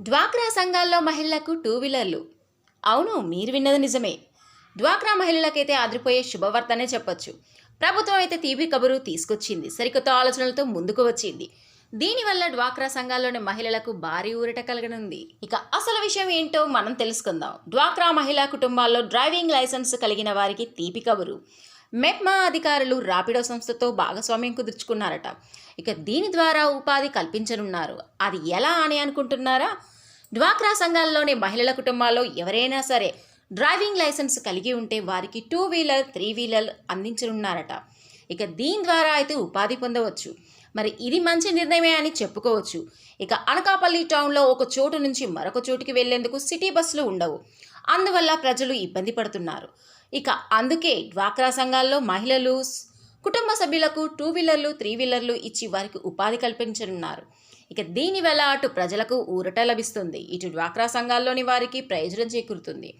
డ్వాక్రా సంఘాల్లో మహిళలకు టూ వీలర్లు. అవును మీరు విన్నది నిజమే. డ్వాక్రా మహిళలకైతే ఆదిరిపోయే శుభవార్తనే చెప్పొచ్చు. ప్రభుత్వం అయితే తీపి కబురు తీసుకొచ్చింది. సరికొత్త ఆలోచనలతో ముందుకు వచ్చింది. దీనివల్ల డ్వాక్రా సంఘాల్లోని మహిళలకు భారీ ఊరట కలగనుంది. ఇక అసలు విషయం ఏంటో మనం తెలుసుకుందాం. డ్వాక్రా మహిళా కుటుంబాల్లో డ్రైవింగ్ లైసెన్స్ కలిగిన వారికి తీపి కబురు. మెప్మా అధికారులు రాపిడో సంస్థతో భాగస్వామ్యం కుదుర్చుకున్నారట. ఇక దీని ద్వారా ఉపాధి కల్పించనున్నారు. అది ఎలా అని అనుకుంటున్నారా? డ్వాక్రా సంఘాల్లోని మహిళల కుటుంబాల్లో ఎవరైనా సరే డ్రైవింగ్ లైసెన్స్ కలిగి ఉంటే వారికి టూ వీలర్ త్రీ వీలర్ అందించనున్నారట. ఇక దీని ద్వారా అయితే ఉపాధి పొందవచ్చు. మరి ఇది మంచి నిర్ణయమే అని చెప్పుకోవచ్చు. ఇక అనకాపల్లి టౌన్లో ఒక చోటు నుంచి మరొక చోటుకి వెళ్ళేందుకు సిటీ బస్సులు ఉండవు. అందువల్ల ప్రజలు ఇబ్బంది పడుతున్నారు. ఇక అందుకే డ్వాక్రా సంఘాల్లో మహిళలు కుటుంబ సభ్యులకు టూ వీలర్లు త్రీ వీలర్లు ఇచ్చి వారికి ఉపాధి కల్పించనున్నారు. ఇక దీనివల్ల అటు ప్రజలకు ఊరట లభిస్తుంది. ఇటు డ్వాక్రా సంఘాల్లోని వారికి ప్రయోజనం చేకూరుతుంది.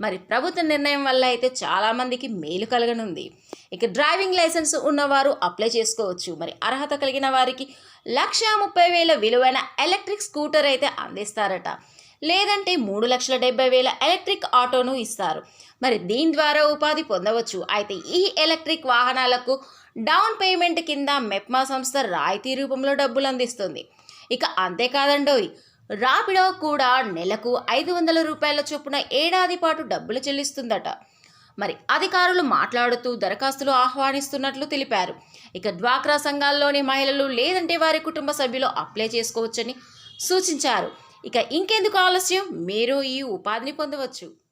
మరి ప్రభుత్వ నిర్ణయం వల్ల అయితే చాలామందికి మేలు కలగనుంది. ఇక డ్రైవింగ్ లైసెన్స్ ఉన్నవారు అప్లై చేసుకోవచ్చు. మరి అర్హత కలిగిన వారికి లక్ష ముప్పై వేల విలువైన ఎలక్ట్రిక్ స్కూటర్ అయితే అందిస్తారట. లేదంటే మూడు లక్షల డెబ్బై వేల ఎలక్ట్రిక్ ఆటోను ఇస్తారు. మరి దీని ద్వారా ఉపాధి పొందవచ్చు. అయితే ఈ ఎలక్ట్రిక్ వాహనాలకు డౌన్ పేమెంట్ కింద మెప్మా సంస్థ రాయితీ రూపంలో డబ్బులు అందిస్తుంది. ఇక అంతేకాదండోయ్ రాపిడో కూడా నెలకు ఐదు వందల రూపాయల చొప్పున ఏడాది పాటు డబ్బులు చెల్లిస్తుందట. మరి అధికారులు మాట్లాడుతూ దరఖాస్తులు ఆహ్వానిస్తున్నట్లు తెలిపారు. ఇక డ్వాక్రా సంఘాల్లోని మహిళలు లేదంటే వారి కుటుంబ సభ్యులు అప్లై చేసుకోవచ్చని సూచించారు. ఇక ఇంకెందుకు ఆలస్యం? మీరు ఈ ఉపాధిని పొందవచ్చు.